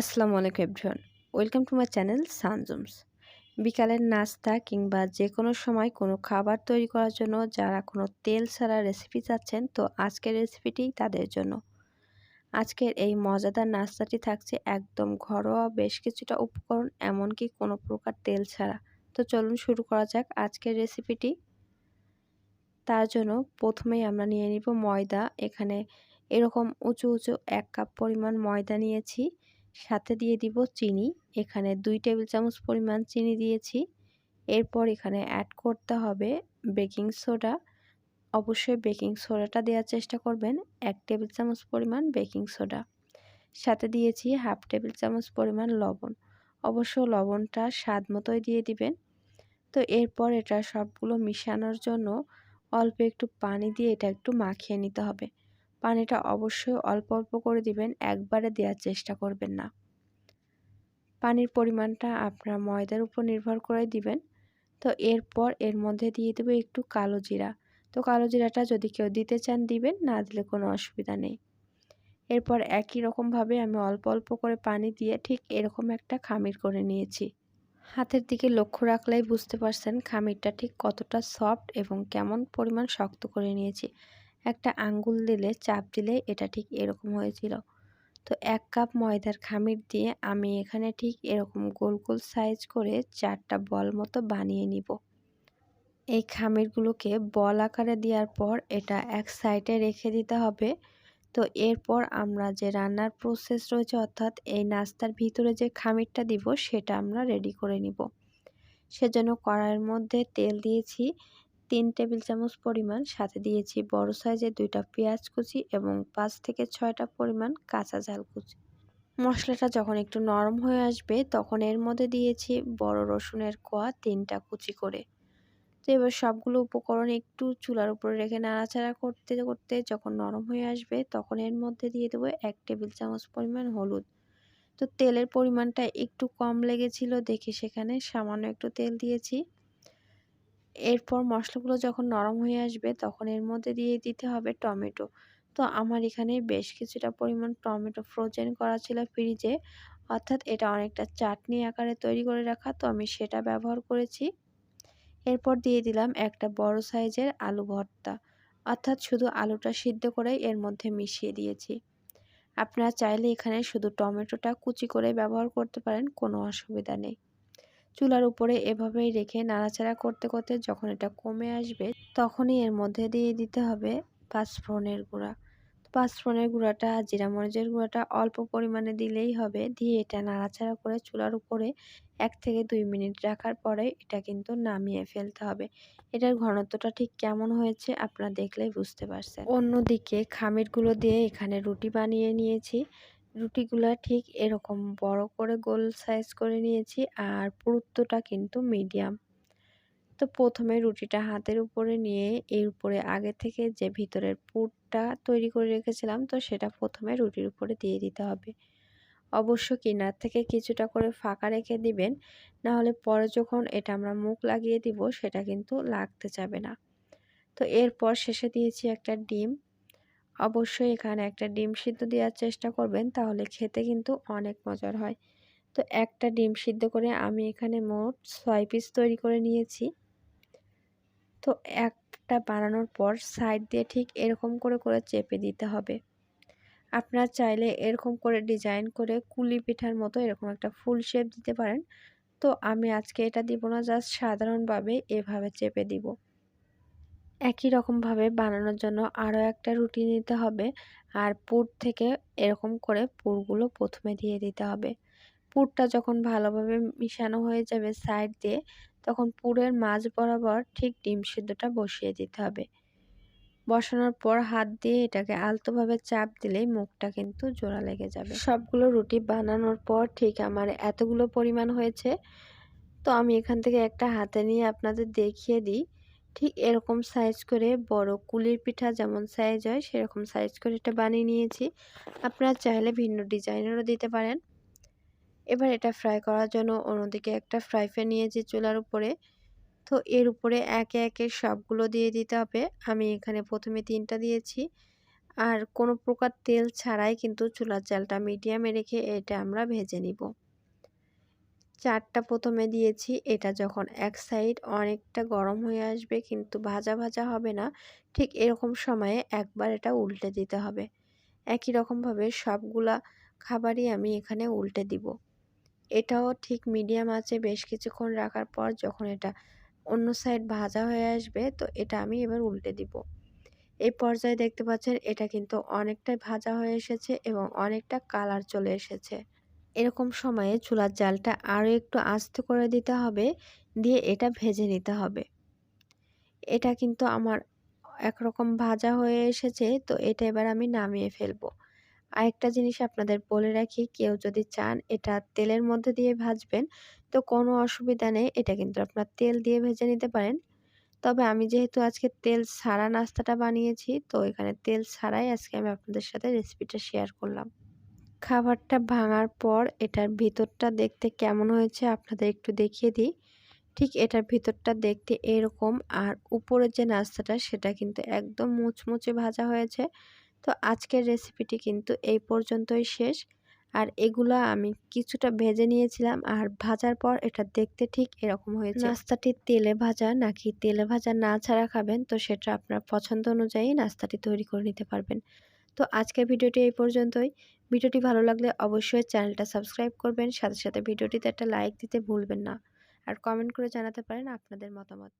আসসালামু আলাইকুম everyone. Welcome to my channel Sanjums. বিকালের নাস্তা কিংবা যে কোনো সময় কোনো খাবার তৈরি করার জন্য যারা কোনো তেল ছাড়া রেসিপি চাচ্ছেন, তো আজকের রেসিপিটি তাদের জন্য। আজকের এই মজাদার নাস্তাটি থাকছে একদম ঘরোয়া বেশ কিছুটা উপকরণ, এমনকি কোনো প্রকার তেল ছাড়া। তো চলুন শুরু করা যাক আজকের রেসিপিটি তার জন্য প্রথমেই আমরা নিয়ে নিব ময়দা। এখানে এরকম উঁচু উঁচু এক কাপ পরিমাণ ময়দা নিয়েছি। সাথে দিয়ে দিব চিনি। এখানে দুই টেবিল চামচ পরিমাণ চিনি দিয়েছি। এরপর এখানে অ্যাড করতে হবে বেকিং সোডা অবশ্যই বেকিং সোডাটা দেওয়ার চেষ্টা করবেন, এক টেবিল চামচ পরিমাণ বেকিং সোডা সাথে দিয়েছি হাফ টেবিল চামচ পরিমাণ লবণ। অবশ্য লবণটা স্বাদ মতোই দিয়ে দিবেন। তো এরপর এটা সবগুলো মিশানোর জন্য অল্প একটু পানি দিয়ে এটা একটু মাখিয়ে নিতে হবে। পানিটা অবশ্যই অল্প অল্প করে দিবেন, একবারে দেওয়ার চেষ্টা করবেন না। পানির পরিমাণটা আপনার ময়দার উপর নির্ভর করে দিবেন। তো এরপর এর মধ্যে দিয়ে দেবো একটু কালো জিরা। তো কালো জিরাটা যদি কেউ দিতে চান দিবেন, না দিলে কোনো অসুবিধা নেই। এরপর একই রকমভাবে আমি অল্প অল্প করে পানি দিয়ে ঠিক এরকম একটা খামির করে নিয়েছি। হাতের দিকে লক্ষ্য রাখলেই বুঝতে পারছেন খামিরটা ঠিক কতটা সফট এবং কেমন পরিমাণ শক্ত করে নিয়েছি। একটা আঙ্গুল দিলে চাপ দিলে এটা ঠিক এরকম হয়েছিল। তো এক কাপ ময়দার খামির দিয়ে আমি এখানে ঠিক এরকম গোল গোল সাইজ করে চারটা বল মতো বানিয়ে নিব। এই খামিরগুলোকে বল আকারে দেওয়ার পর এটা এক সাইডে রেখে দিতে হবে। তো এরপর আমরা যে রান্নার প্রসেস রয়েছে অর্থাৎ এই নাস্তার ভিতরে যে খামিরটা দিব সেটা আমরা রেডি করে নিব। সেজন্য কড়াইয়ের মধ্যে তেল দিয়েছি। তিন টেবিল চামচ পরিমাণ, সাথে দিয়েছি বড় সাইজের দুইটা পেঁয়াজ কুচি এবং পাঁচ থেকে ছয়টা পরিমাণ কাঁচা ঝাল কুচি। মশলাটা যখন একটু নরম হয়ে আসবে, তখন এর মধ্যে দিয়েছি বড় রসুনের কোয়া তিনটা কুচি করে। তো এবার সবগুলো উপকরণ একটু চুলার উপরে রেখে নাড়াচাড়া করতে করতে যখন নরম হয়ে আসবে, তখন এর মধ্যে দিয়ে দেবো এক টেবিল চামচ পরিমাণ হলুদ। তো তেলের পরিমাণটা একটু কম লেগেছিল, দেখে সেখানে সামান্য একটু তেল দিয়েছি। এরপর মশলাগুলো যখন নরম হয়ে আসবে তখন এর মধ্যে দিয়ে দিতে হবে টমেটো। তো আমার এখানে বেশ কিছুটা পরিমাণ টমেটো ফ্রোজেন করা ছিল ফ্রিজে অর্থাৎ এটা অনেকটা চাটনি আকারে তৈরি করে রাখা, তো আমি সেটা ব্যবহার করেছি। এরপর দিয়ে দিলাম একটা বড় সাইজের আলু ভর্তা। অর্থাৎ শুধু আলুটা সিদ্ধ করেই এর মধ্যে মিশিয়ে দিয়েছি। আপনারা চাইলে এখানে শুধু টমেটোটা কুচি করে ব্যবহার করতে পারেন, কোনো অসুবিধা নেই। চুলার উপরে এভাবেই রেখে নাড়াচাড়া করতে করতে যখন এটা কমে আসবে, তখনই এর মধ্যে দিয়ে দিতে হবে পাঁচফোড়নের গুঁড়া। পাঁচফোড়নের গুঁড়াটা, জিরা মরিচের গুঁড়াটা অল্প পরিমাণে দিলেই হবে। দিয়ে এটা নাড়াচাড়া করে চুলার উপরে এক থেকে দুই মিনিট রাখার পরে এটা কিন্তু নামিয়ে ফেলতে হবে। এটার ঘনত্বটা ঠিক কেমন হয়েছে আপনারা দেখলেই বুঝতে পারছেন। অন্যদিকে খামিরগুলো দিয়ে এখানে রুটি বানিয়ে নিয়েছি। রুটিগুলা ঠিক এরকম বড় করে গোল সাইজ করে নিয়েছি আর পুরুত্বটা কিন্তু মিডিয়াম। তো প্রথমে রুটিটা হাতের উপরে নিয়ে এর উপরে আগে থেকে যে ভিতরের পুরটা তৈরি করে রেখেছিলাম, তো সেটা প্রথমে রুটির উপরে দিয়ে দিতে হবে। অবশ্য কিনার থেকে কিছুটা করে ফাঁকা রেখে দিবেন না হলে পরে যখন এটা আমরা মুখ লাগিয়ে দিব, সেটা কিন্তু লাগতে যাবে না। তো এরপর শেষে দিয়েছি একটা ডিম। অবশ্যই এখানে একটা ডিম সিদ্ধ দেওয়ার চেষ্টা করবেন, তাহলে খেতে কিন্তু অনেক মজার হয়। তো একটা ডিম সিদ্ধ করে আমি এখানে মোট ছয় পিস তৈরি করে নিয়েছি। তো একটা বানানোর পর সাইড দিয়ে ঠিক এরকম করে করে চেপে দিতে হবে। আপনার চাইলে এরকম করে ডিজাইন করে কুলি পিঠার মতো এরকম একটা ফুল শেপ দিতে পারেন। তো আমি আজকে এটা দিব না, জাস্ট সাধারণভাবে এভাবে চেপে দিব। একই রকমভাবে বানানোর জন্য আরও একটা রুটি নিতে হবে। আর পুর থেকে এরকম করে পুরগুলো প্রথমে দিয়ে দিতে হবে। পুরটা যখন ভালোভাবে মিশানো হয়ে যাবে সাইড দিয়ে, তখন পুরের মাঝ বরাবর ঠিক ডিম সিদ্ধটা বসিয়ে দিতে হবে। বসানোর পর হাত দিয়ে এটাকে আলতোভাবে চাপ দিলেই মুখটা কিন্তু জোড়া লেগে যাবে। সবগুলো রুটি বানানোর পর ঠিক আমার এতগুলো পরিমাণ হয়েছে। তো আমি এখান থেকে একটা হাতে নিয়ে আপনাদের দেখিয়ে দিই। ঠিক এরকম সাইজ করে বড় কুলির পিঠা যেমন সাইজ হয়, সেরকম সাইজ করে এটা বানিয়ে নিয়েছি। আপনারা চাইলে ভিন্ন ডিজাইনেরও দিতে পারেন। এবার এটা ফ্রাই করার জন্য অন্যদিকে একটা ফ্রাই প্যান নিয়েছি চুলার উপরে। তো এর উপরে একে একে সবগুলো দিয়ে দিতে হবে। আমি এখানে প্রথমে তিনটা দিয়েছি। আর কোনো প্রকার তেল ছাড়াই কিন্তু চুলার জালটা মিডিয়ামে রেখে এটা আমরা ভেজে নিব। চারটা প্রথমে দিয়েছি। এটা যখন এক সাইড অনেকটা গরম হয়ে আসবে কিন্তু ভাজা ভাজা হবে না। ঠিক এরকম সময়ে একবার এটা উল্টে দিতে হবে। একই রকমভাবে সবগুলা খাবারই আমি এখানে উল্টে দিব। এটাও ঠিক মিডিয়াম আছে বেশ কিছুক্ষণ রাখার পর যখন এটা অন্য সাইড ভাজা হয়ে আসবে তো এটা আমি এবার উল্টে দিব। এই পর্যায়ে দেখতে পাচ্ছেন এটা কিন্তু অনেকটাই ভাজা হয়ে এসেছে এবং অনেকটা কালার চলে এসেছে। এরকম সময়ে চুলার জালটা আরও একটু আস্তে করে দিতে হবে, দিয়ে এটা ভেজে নিতে হবে। এটা কিন্তু আমার একরকম ভাজা হয়ে এসেছে, তো এটা এবার আমি নামিয়ে ফেলব। আরেকটা জিনিস আপনাদের বলে রাখি, কেউ যদি চান এটা তেলের মধ্যে দিয়ে ভাজবেন, তো কোনো অসুবিধা নেই, এটা কিন্তু আপনার তেল দিয়ে ভেজে নিতে পারেন। তবে আমি যেহেতু আজকে তেল ছাড়া নাস্তাটা বানিয়েছি, তো এখানে তেল ছাড়াই আজকে আমি আপনাদের সাথে রেসিপিটা শেয়ার করলাম। খাবারটা ভাঙার পর এটার ভিতরটা দেখতে কেমন হয়েছে আপনাদের একটু দেখিয়ে দিই। ঠিক এটার ভিতরটা দেখতে এরকম আর উপরের যে নাস্তাটা সেটা কিন্তু একদম মুচমুচে ভাজা হয়েছে। তো আজকের রেসিপিটি কিন্তু এই পর্যন্তই শেষ। আর এগুলো আমি কিছুটা ভেজে নিয়েছিলাম আর ভাজার পর এটা দেখতে ঠিক এরকম হয়েছে। নাস্তাটি তেলে ভাজা নাকি তেলে ভাজা না ছাড়া খাবেন তো সেটা আপনার পছন্দ অনুযায়ী নাস্তাটি তৈরি করে নিতে পারবেন। তো আজকের ভিডিওটি এই পর্যন্তই। ভিডিওটি ভালো লাগলে অবশ্যই চ্যানেলটা সাবস্ক্রাইব করবেন। সাথে সাথে ভিডিওটিতে একটা লাইক দিতে ভুলবেন না। আর কমেন্ট করে জানাতে পারেন আপনাদের মতামত।